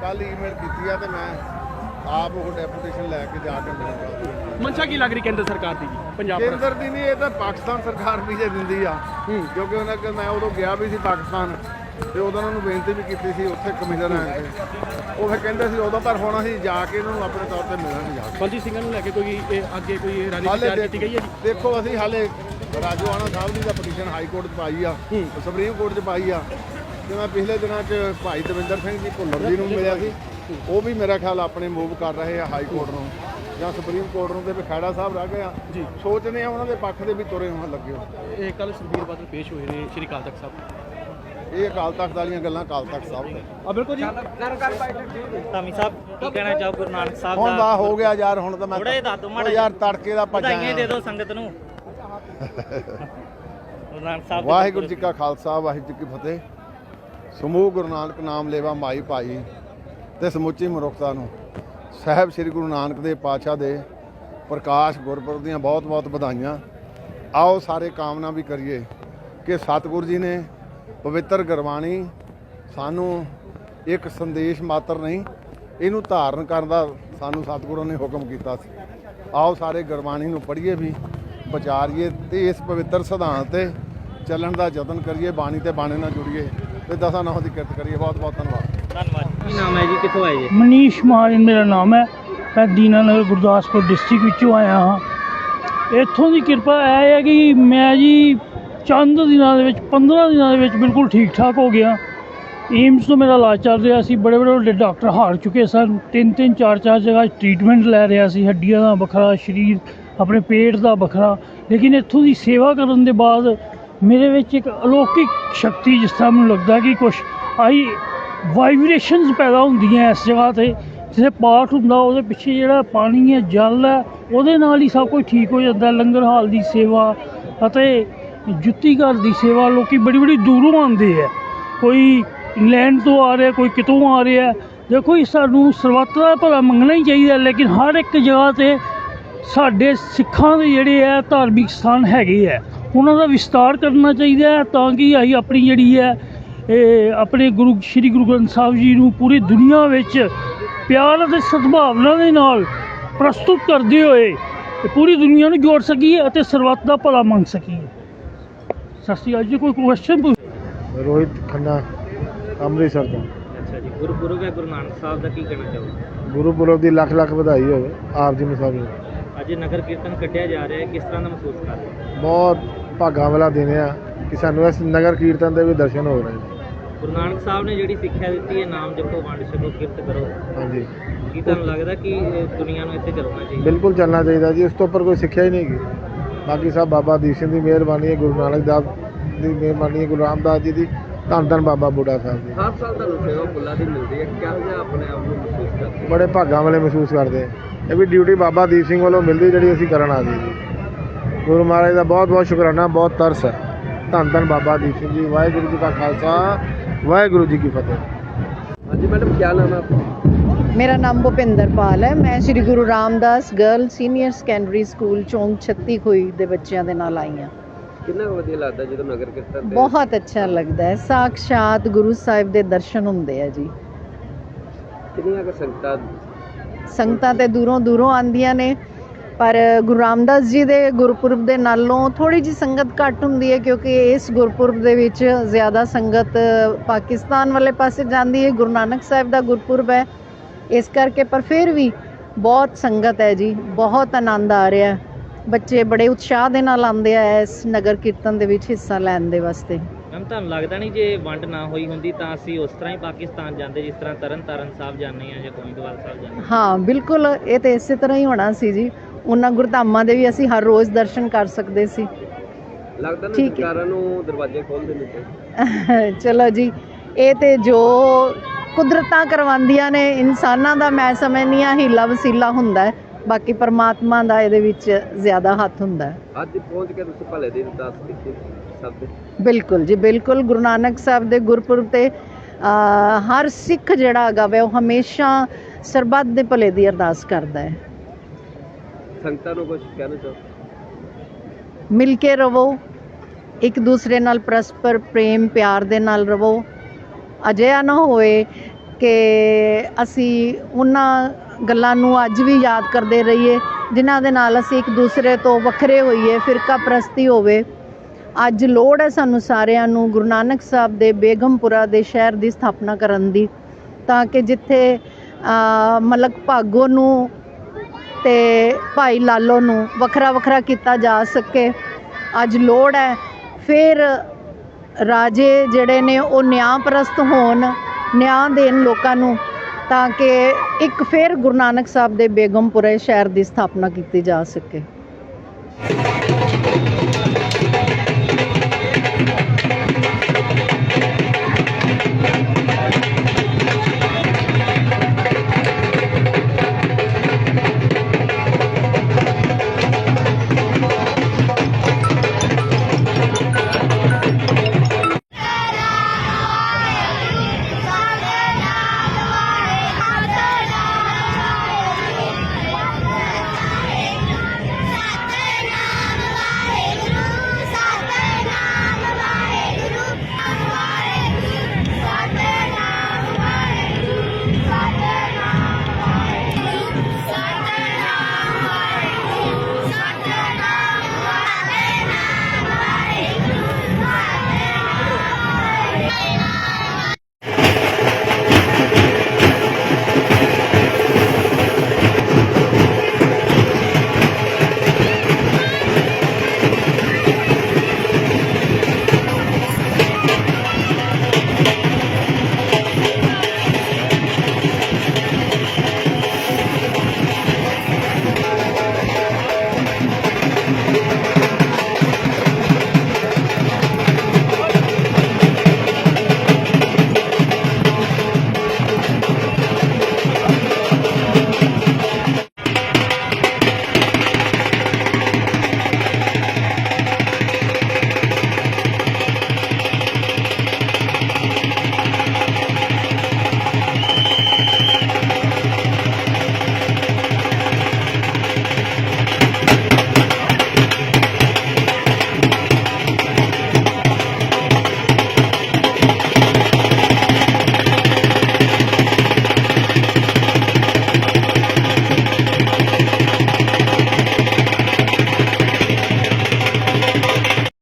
ਕੱਲ ਈਮੇਲ ਕੀਤੀ ਆ ਤੇ ਮੈਂ ਆਪ ਉਹ ਡੈਪੂਟੇਸ਼ਨ ਲੈ ਕੇ ਜਾ ਕੇ ਮਿਲੂੰਗਾ ਮਨਸ਼ਾ ਕੀ ਲੱਗ ਰਹੀ ਕੇਂਦਰ ਸਰਕਾਰ ਦੀ ਜੀ ਪੰਜਾਬ ਕੇਂਦਰ ਦੀ ਨਹੀਂ ਇਹ ਤਾਂ ਪਾਕਿਸਤਾਨ ਸਰਕਾਰ ਵੀ ਜੇ ਦਿੰਦੀ ਆ। ਕਿਉਂਕਿ ਉਹਨਾਂ ਕਿ ਮੈਂ ਉਦੋਂ ਗਿਆ ਵੀ ਸੀ ਪਾਕਿਸਤਾਨ ਤੇ ਉਦੋਂ ਉਹਨਾਂ ਨੂੰ ਬੇਨਤੀ ਵੀ ਕੀਤੀ ਸੀ ਉੱਥੇ ਕਮਿਸ਼ਨਰ ਆਏ ਤੇ। ਉਹ ਫਿਰ ਕਹਿੰਦੇ ਸੀ ਉਦੋਂ ਪਰ ਹੁਣ ਅਸੀਂ ਜਾ ਕੇ ਇਹਨਾਂ ਨੂੰ ਆਪਣੇ ਤੌਰ ਤੇ ਮਿਲਾਂਗੇ ਜਾ ਕੇ ਬਲਜੀਤ ਸਿੰਘਾਂ ਨੂੰ ਲੈ ਕੇ ਕੋਈ ਇਹ ਅੱਗੇ ਕੋਈ ਹਾਲੇ ਤਿਆਰ ਕੀਤੀ ਗਈ ਹੈ ਜੀ? ਦੇਖੋ ਅਸੀਂ ਹਾਲੇ ਰਾਜੋਆਣਾ ਸਾਹਿਬ ਦੀ ਦਾ ਪਟੀਸ਼ਨ ਹਾਈ ਕੋਰਟ 'ਚ ਪਾਈ ਆ ਸੁਪਰੀਮ ਕੋਰਟ 'ਚ ਪਾਈ ਆ। ਤੇ ਮੈਂ ਪਿਛਲੇ ਦਿਨਾਂ 'ਚ ਭਾਈ ਦਵਿੰਦਰ ਸਿੰਘ ਜੀ ਭੁੱਲਰ ਜੀ ਨੂੰ ਮਿਲਿਆ ਸੀ ਉਹ ਵੀ ਮੇਰਾ ਖਿਆਲ ਆਪਣੇ ਮੂਵ ਕਰ ਰਹੇ ਆ ਹਾਈ ਕੋਰਟ ਨੂੰ ਜਾਂ ਸੁਪਰੀਮ ਕੋਰਟ ਨੂੰ ਤੇ ਵੀ ਖੈੜਾ ਸਾਹਿਬ ਰਹਿ ਗਏ ਆ। ਜੀ। ਸੋਚਦੇ ਆ ਉਹਨਾਂ ਦੇ ਪੱਖ ਦੇ ਵੀ ਤੁਰੇ ਹੋਣ ਲੱਗੇ ਹੋ। ਇਹ ਕੱਲ ਸੁਖਬੀਰ ਬਾਦਲ ਪੇਸ਼ ਹੋਏ ਨੇ ਸ਼੍ਰੀ ਅਕਾਲ ਤਖਤ ਸਾਹਿਬ। ਇਹ ਅਕਾਲ ਤਖਤ ਵਾਲੀਆਂ ਗੱਲਾਂ ਅਕਾਲ ਤਖਤ ਸਾਹਿਬ ਦੇ। ਆ ਬਿਲਕੁਲ ਜੀ। ਧਾਮੀ ਸਾਹਿਬ ਕੀ ਕਹਿਣਾ ਚਾਹੋ ਗੁਰੂ ਨਾਨਕ ਸਾਹਿਬ ਹੁਣ ਦਾ? ਦਾ ਹੋ ਗਿਆ ਯਾਰ ਹੁਣ ਤਾਂ ਮੈਂ ਜਿਹਾ ਦੱਸ ਦਿਓ ਮਾੜਾ ਉਹ ਯਾਰ ਤੜਕੇ ਦਾ ਭੱਜਾ ਵਧਾਈਆਂ ਦੇ ਦਿਓ ਸੰਗਤ ਨੂੰ। ਗੁਰੂ ਨਾਨਕ ਸਾਹਿਬ ਦੇ ਵਾਹਿਗੁਰੂ ਜੀ ਕਾ ਖਾਲਸਾ ਵਾਹਿਗੁਰੂ ਜੀ ਕੀ ਫਤਿਹ। ਸਮੂਹ ਗੁਰੂ ਨਾਨਕ ਨਾਮ ਲੇਵਾ ਮਾਈ ਭਾਈ ਤੇ ਸਮੁੱਚੀ ਮਨੁੱਖਤਾ ਨੂੰ। ਸਾਹਿਬ ਸ੍ਰੀ ਗੁਰੂ ਨਾਨਕ ਦੇਵ ਪਾਤਸ਼ਾਹ ਦੇ ਪ੍ਰਕਾਸ਼ ਗੁਰਪੁਰਬ ਦੀਆਂ ਬਹੁਤ-ਬਹੁਤ ਵਧਾਈਆਂ। ਆਓ ਸਾਰੇ ਕਾਮਨਾ ਵੀ ਕਰੀਏ ਕਿ ਸਤਿਗੁਰੂ ਜੀ ਨੇ ਪਵਿੱਤਰ ਗੁਰਬਾਣੀ ਸਾਨੂੰ ਇੱਕ ਸੰਦੇਸ਼ ਮਾਤਰ ਨਹੀਂ, ਇਹਨੂੰ ਧਾਰਨ ਕਰਨ ਦਾ ਸਾਨੂੰ ਸਤਿਗੁਰੂ ਨੇ ਹੁਕਮ ਕੀਤਾ ਸੀ। ਆਓ ਸਾਰੇ ਗੁਰਬਾਣੀ ਨੂੰ ਪੜ੍ਹੀਏ ਵੀ, ਵਿਚਾਰੀਏ ਤੇ ਇਸ ਪਵਿੱਤਰ ਸਿਧਾਂਤ ਤੇ ਚੱਲਣ ਦਾ ਯਤਨ ਕਰੀਏ ਬਾਣੀ ਤੇ ਬਾਣੇ ਨਾਲ ਜੁੜੀਏ ਤੇ ਦਸਾਂ ਨਾਮ ਦੀ ਕਿਰਤ ਕਰੀਏ। ਬਹੁਤ ਬਹੁਤ ਧੰਨਵਾਦ। ਧੰਨਵਾਦ ਕੀ ਨਾਮ ਹੈ ਜੀ? ਕਿੱਥੋਂ ਆਏ ਜੀ? ਮਨੀਸ਼ ਮਹਾਜਨ ਮੇਰਾ ਨਾਮ ਹੈ। ਮੈਂ ਦੀਨਾਨਗਰ ਗੁਰਦਾਸਪੁਰ ਡਿਸਟ੍ਰਿਕਟ ਵਿੱਚੋਂ ਆਇਆ ਹਾਂ। ਇੱਥੋਂ ਦੀ ਕਿਰਪਾ ਇਹ ਹੈ ਕਿ ਮੈਂ ਜੀ ਚੰਦ ਦਿਨਾਂ ਦੇ ਵਿੱਚ 15 ਦਿਨਾਂ ਦੇ ਵਿੱਚ ਬਿਲਕੁਲ ਠੀਕ ਠਾਕ ਹੋ ਗਿਆ। ਏਮਸ ਤੋਂ ਮੇਰਾ ਇਲਾਜ ਚੱਲ ਰਿਹਾ ਸੀ। ਬੜੇ ਬੜੇ ਵੱਡੇ ਡਾਕਟਰ ਹਾਰ ਚੁੱਕੇ ਸਨ। ਤਿੰਨ ਤਿੰਨ ਚਾਰ ਚਾਰ ਜਗ੍ਹਾ ਟ੍ਰੀਟਮੈਂਟ ਲੈ ਰਿਹਾ ਸੀ। ਹੱਡੀਆਂ ਦਾ ਵੱਖਰਾ ਸਰੀਰ ਆਪਣੇ ਪੇਟ ਦਾ ਵੱਖਰਾ ਲੇਕਿਨ ਇੱਥੋਂ ਦੀ ਸੇਵਾ ਕਰਨ ਦੇ ਬਾਅਦ ਮੇਰੇ ਵਿੱਚ ਇੱਕ ਅਲੌਕਿਕ ਸ਼ਕਤੀ ਜਿਸ ਤਰ੍ਹਾਂ ਮੈਨੂੰ ਲੱਗਦਾ ਕਿ ਕੁਝ ਆਈ ਵਾਈਬ੍ਰੇਸ਼ਨਸ ਪੈਦਾ ਹੁੰਦੀਆਂ ਇਸ ਜਗ੍ਹਾ ਤੇ ਜਿਵੇਂ ਪਾਠ ਹੁੰਦਾ, ਉਹਦੇ ਪਿੱਛੇ ਜਿਹੜਾ ਪਾਣੀ ਹੈ, ਜਲ ਹੈ, ਉਹਦੇ ਨਾਲ ਹੀ ਸਭ ਕੁਝ ਠੀਕ ਹੋ ਜਾਂਦਾ ਲੰਗਰ ਹਾਲ ਦੀ ਸੇਵਾ ਅਤੇ ਜੁੱਤੀ ਘਰ ਦੀ ਸੇਵਾ ਲੋਕੀ ਬੜੀ ਬੜੀ ਦੂਰੋਂ ਆਉਂਦੇ ਆ ਕੋਈ ਇੰਗਲੈਂਡ ਤੋਂ ਆ ਰਿਹਾ, ਕੋਈ ਕਿਤੋਂ ਆ ਰਿਹਾ ਦੇਖੋ ਇਹ ਸਾਨੂੰ ਸਰਬੱਤ ਦਾ ਭਲਾ ਮੰਗਣਾ ਹੀ ਚਾਹੀਦਾ ਲੇਕਿਨ ਹਰ ਇੱਕ ਜਗ੍ਹਾ ਤੇ ਸਾਡੇ ਸਿੱਖਾਂ ਦੇ ਜਿਹੜੇ ਹੈ, ਧਾਰਮਿਕ ਸਥਾਨ ਹੈਗੇ ਆ ਉਹਨਾਂ ਦਾ ਵਿਸਤਾਰ ਕਰਨਾ ਚਾਹੀਦਾ ਹੈ ਤਾਂ ਕਿ ਅਸੀਂ ਆਪਣੀ ਜਿਹੜੀ ਹੈ ਇਹ ਆਪਣੇ ਗੁਰੂ ਸ੍ਰੀ ਗੁਰੂ ਗ੍ਰੰਥ ਸਾਹਿਬ ਜੀ ਨੂੰ ਪੂਰੀ ਦੁਨੀਆ ਵਿੱਚ ਪਿਆਰ ਅਤੇ ਸਦਭਾਵਨਾ ਦੇ ਨਾਲ ਪ੍ਰਸਤੁਤ ਕਰਦੇ ਹੋਏ ਪੂਰੀ ਦੁਨੀਆ ਨੂੰ ਜੋੜ ਸਕੀਏ ਅਤੇ ਸਰਬੱਤ ਦਾ ਭਲਾ ਮੰਗ ਸਕੀਏ। ਸਤਿ ਸ਼੍ਰੀ ਅਕਾਲ ਜੀ ਕੋਈ ਕੁਐਸਚਨ ਰੋਹਿਤ ਖੰਨਾ ਅੰਮ੍ਰਿਤਸਰ ਤੋਂ। ਅੱਛਾ ਜੀ ਗੁਰਪੁਰਬ ਹੈ ਗੁਰੂ ਨਾਨਕ ਸਾਹਿਬ ਦਾ ਕੀ ਕਹਿਣਾ ਚਾਹੋ ਗੁਰੂ ਪੁਰਬ ਦੀ ਲੱਖ ਲੱਖ ਵਧਾਈ ਹੋਵੇ ਆਪ ਜੀ ਨੂੰ ਸਭ ਨੂੰ। ਅੱਜ ਨਗਰ ਕੀਰਤਨ ਕੱਢਿਆ ਜਾ ਰਿਹਾ ਹੈ ਕਿਸ ਤਰ੍ਹਾਂ ਦਾ ਮਹਿਸੂਸ ਕਰ ਰਹੇ ਹੋ? ਬਹੁਤ ਭਾਗਾਂ ਵਾਲਾ ਦਿਨ ਆ ਕਿ ਸਾਨੂੰ ਇਸ ਨਗਰ ਕੀਰਤਨ ਦੇ ਵੀ ਦਰਸ਼ਨ ਹੋ ਰਹੇ ਨੇ। ਗੁਰੂ ਨਾਨਕ ਸਾਹਿਬ ਨੇ ਜਿਹੜੀ ਸਿੱਖਿਆ ਦਿੱਤੀ ਹੈ ਨਾਮ ਜਪੋ ਵੰਡ ਛਕੋ ਕਿਰਤ ਕਰੋ। ਹਾਂਜੀ। ਕੀ ਤੁਹਾਨੂੰ ਲੱਗਦਾ ਕਿ ਇਹ ਦੁਨੀਆ ਨੂੰ ਇੱਥੇ ਚੱਲਣਾ ਚਾਹੀਦਾ? ਬਿਲਕੁਲ ਚੱਲਣਾ ਚਾਹੀਦਾ ਜੀ ਇਸ ਤੋਂ ਉੱਪਰ ਕੋਈ ਸਿੱਖਿਆ ਹੀ ਨਹੀਂ ਹੈਗੀ। ਬਾਕੀ ਸਭ ਬਾਬਾ ਦੀਪ ਸਿੰਘ ਦੀ ਮਿਹਰਬਾਨੀ ਹੈ ਗੁਰੂ ਨਾਨਕ ਦੇਵ ਦੀ ਮਿਹਰਬਾਨੀ ਹੈ ਗੁਰੂ ਰਾਮਦਾਸ ਜੀ ਦੀ ਧੰਨ ਧੰਨ ਬਾਬਾ ਬੁੱਢਾ ਸਾਹਿਬ ਜੀ। ਹਰ ਸਾਲ ਤੁਹਾਨੂੰ ਸੇਵਾ ਫੁੱਲਾਂ ਦੀ ਮਿਲਦੀ ਹੈ ਕਿਹੋ ਜਿਹਾ ਆਪਣੇ ਆਪ ਨੂੰ ਮਹਿਸੂਸ ਕਰਦੇ ਬੜੇ ਭਾਗਾਂ ਵਾਲੇ ਮਹਿਸੂਸ ਕਰਦੇ। ਇਹ ਵੀ ਡਿਊਟੀ ਬਾਬਾ ਦੀਪ ਸਿੰਘ ਵੱਲੋਂ ਮਿਲਦੀ ਜਿਹੜੀ ਅਸੀਂ ਕਰਨ ਆ ਗਏ ਗੁਰੂ ਮਹਾਰਾਜ ਦਾ ਬਹੁਤ ਬਹੁਤ ਸ਼ੁਕਰਾਨਾ ਬਹੁਤ ਤਰਸ ਹੈ। ਧੰਨ ਧੰਨ ਬਾਬਾ ਦੀਪ ਸਿੰਘ ਜੀ ਵਾਹਿਗੁਰੂ ਜੀ ਕਾ ਖਾਲਸਾ ਵਾਹਿਗੁਰੂ ਜੀ ਕੀ ਫਤਿਹ। ਹਾਂਜੀ ਮੈਡਮ ਕੀ ਨਾਮ ਹੈ ਆਪਣਾ ਮੇਰਾ ਨਾਮ ਭੁਪਿੰਦਰ ਪਾਲ ਹੈ। ਮੈਂ Shri Guru Ramdas girl senior secondary school ਚੌਂਕ 36 ਖੋਈ ਦੇ ਬੱਚਿਆਂ ਦੇ ਨਾਲ ਆਈ ਹਾਂ। ਕਿੰਨਾ ਵਧੀਆ ਲੱਗਦਾ ਜਦੋਂ ਨਗਰ ਕੀਰਤਨ ਬਹੁਤ ਅੱਛਾ ਲੱਗਦਾ ਹੈ। ਸਾਖਸ਼ਾਤ ਗੁਰੂ ਸਾਹਿਬ ਦੇ ਦਰਸ਼ਨ ਹੁੰਦੇ ਆ ਜੀ। ਕਿੰਨੀਆਂ ਕੁ ਸੰਗਤਾਂ ਸੰਗਤਾਂ ਤੇ ਦੂਰੋਂ ਦੂਰੋਂ ਆਂਦੀਆਂ ਨੇ। ਪਰ ਗੁਰੂ ਰਾਮਦਾਸ ਜੀ ਦੇ ਗੁਰਪੁਰਬ ਦੇ ਨਾਲੋਂ ਥੋੜੀ ਜੀ ਸੰਗਤ ਘੱਟ ਹੁੰਦੀ ਹੈ ਕਿਉਂਕਿ ਇਸ ਗੁਰਪੁਰਬ ਦੇ ਵਿੱਚ ਜ਼ਿਆਦਾ ਸੰਗਤ ਪਾਕਿਸਤਾਨ ਵਾਲੇ ਪਾਸੇ ਜਾਂਦੀ ਹੈ। ਗੁਰੂ ਨਾਨਕ ਸਾਹਿਬ ਦਾ ਗੁਰਪੁਰਬ ਹੈ। ਇਸ ਕਰਕੇ ਪਰ ਫਿਰ ਵੀ ਬਹੁਤ ਸੰਗਤ ਹੈ ਜੀ, ਬਹੁਤ ਆਨੰਦ ਆ ਰਿਹਾ। ਬੱਚੇ ਬੜੇ ਉਤਸ਼ਾਹ ਦੇ ਨਾਲ ਆਉਂਦੇ ਆ ਇਸ ਨਗਰ ਕੀਰਤਨ ਦੇ ਵਿੱਚ ਹਿੱਸਾ ਲੈਣ ਦੇ ਵਾਸਤੇ। ਤੁਹਾਨੂੰ ਲੱਗਦਾ ਨਹੀਂ ਜੇ ਵੰਡ ਨਾ ਹੋਈ ਹੁੰਦੀ ਤਾਂ ਅਸੀਂ ਉਸ ਤਰ੍ਹਾਂ ਹੀ ਪਾਕਿਸਤਾਨ ਜਾਂਦੇ ਜਿਸ ਤਰ੍ਹਾਂ ਤਰਨ ਤਾਰਨ ਸਾਹਿਬ ਜਾਂਦੇ ਆ ਜਾਂ ਗੋਇੰਦਵਾਲ ਸਾਹਿਬ ਜਾਂਦੇ ਹਾਂ? ਬਿਲਕੁਲ ਇਹ ਤੇ ਇਸੇ ਤਰ੍ਹਾਂ ਹੀ ਹੋਣਾ ਸੀ ਜੀ। ਉਹਨਾਂ ਗੁਰਧਾਮਾਂ ਦੇ ਵੀ ਅਸੀਂ ਹਰ ਰੋਜ਼ ਦਰਸ਼ਨ ਕਰ ਸਕਦੇ ਸੀ। ਲੱਗਦਾ ਨਾ ਠੀਕ ਹੈ। ਸਰਕਾਰਾਂ ਨੂੰ ਦਰਵਾਜ਼ੇ ਖੋਲ ਦੇਣੇ ਚਾਹੀਦੇ ਚਲੋ ਜੀ ਇਹ ਤੇ ਜੋ ਕੁਦਰਤਾਂ ਕਰਵਾਉਂਦੀਆਂ ਨੇ ਇਨਸਾਨਾਂ ਦਾ ਮੈਂ ਸਮਝਨੀ ਆ ਹੀਲਾ ਵਸੀਲਾ ਹੁੰਦਾ ਹੈ। ਬਾਕੀ ਪਰਮਾਤਮਾ ਦਾ ਇਹਦੇ ਵਿੱਚ ਜ਼ਿਆਦਾ ਹੱਥ ਹੁੰਦਾ ਹੈ। ਅੱਜ ਪਹੁੰਚ ਕੇ ਤੁਸੀਂ ਭਲੇ ਦੀ ਅਰਦਾਸ ਕੀਤੀ ਦੇ? ਬਿਲਕੁਲ ਜੀ ਬਿਲਕੁਲ ਗੁਰੂ ਨਾਨਕ ਸਾਹਿਬ ਦੇ ਗੁਰਪੁਰਬ ਤੇ ਹਰ ਸਿੱਖ ਜਿਹੜਾ ਹੈਗਾ ਵਾ ਉਹ ਹਮੇਸ਼ਾ ਸਰਬੱਤ ਦੇ ਭਲੇ ਦੀ ਅਰਦਾਸ ਕਰਦਾ ਹੈ। ਸੰਗਤਾਂ ਨੂੰ ਕੁਝ ਕਹਿਣਾ ਚਾਹੋ? ਮਿਲ ਕੇ ਰਵੋ ਇੱਕ ਦੂਸਰੇ ਨਾਲ ਪਰਸਪਰ ਪ੍ਰੇਮ ਪਿਆਰ ਦੇ ਨਾਲ ਰਵੋ। ਅਜਿਹਾ ਨਾ ਹੋਏ ਕਿ ਅਸੀਂ ਉਹਨਾਂ ਗੱਲਾਂ ਨੂੰ ਅੱਜ ਵੀ ਯਾਦ ਕਰਦੇ ਰਹੀਏ ਜਿਨ੍ਹਾਂ ਦੇ ਨਾਲ ਅਸੀਂ ਇੱਕ ਦੂਸਰੇ ਤੋਂ ਵੱਖਰੇ ਹੋਈਏ ਫਿਰਕਾ ਪ੍ਰਸਤੀ ਹੋਵੇ। ਅੱਜ ਲੋੜ ਹੈ ਸਾਨੂੰ ਸਾਰਿਆਂ ਨੂੰ ਗੁਰੂ ਨਾਨਕ ਸਾਹਿਬ ਦੇ ਬੇਗਮਪੁਰਾ ਦੇ ਸ਼ਹਿਰ ਦੀ ਸਥਾਪਨਾ ਕਰਨ ਦੀ ਤਾਂ ਕਿ ਜਿੱਥੇ ਅ, ਮਲਕ ਭਾਗੋ ਨੂੰ ਤੇ ਭਾਈ ਲਾਲੋ ਨੂੰ ਵੱਖਰਾ ਵੱਖਰਾ ਕੀਤਾ ਜਾ ਸਕੇ। ਅੱਜ ਲੋੜ ਹੈ ਫਿਰ ਰਾਜੇ ਜਿਹੜੇ ਨੇ ਉਹ ਨਿਆਂਪ੍ਰਸਤ ਹੋਣ ਨਿਆਂ ਦੇਣ ਲੋਕਾਂ ਨੂੰ ਤਾਂ ਕਿ ਇੱਕ ਫਿਰ ਗੁਰੂ ਨਾਨਕ ਸਾਹਿਬ ਦੇ ਬੇਗਮਪੁਰੇ ਸ਼ਹਿਰ ਦੀ ਸਥਾਪਨਾ ਕੀਤੀ ਜਾ ਸਕੇ।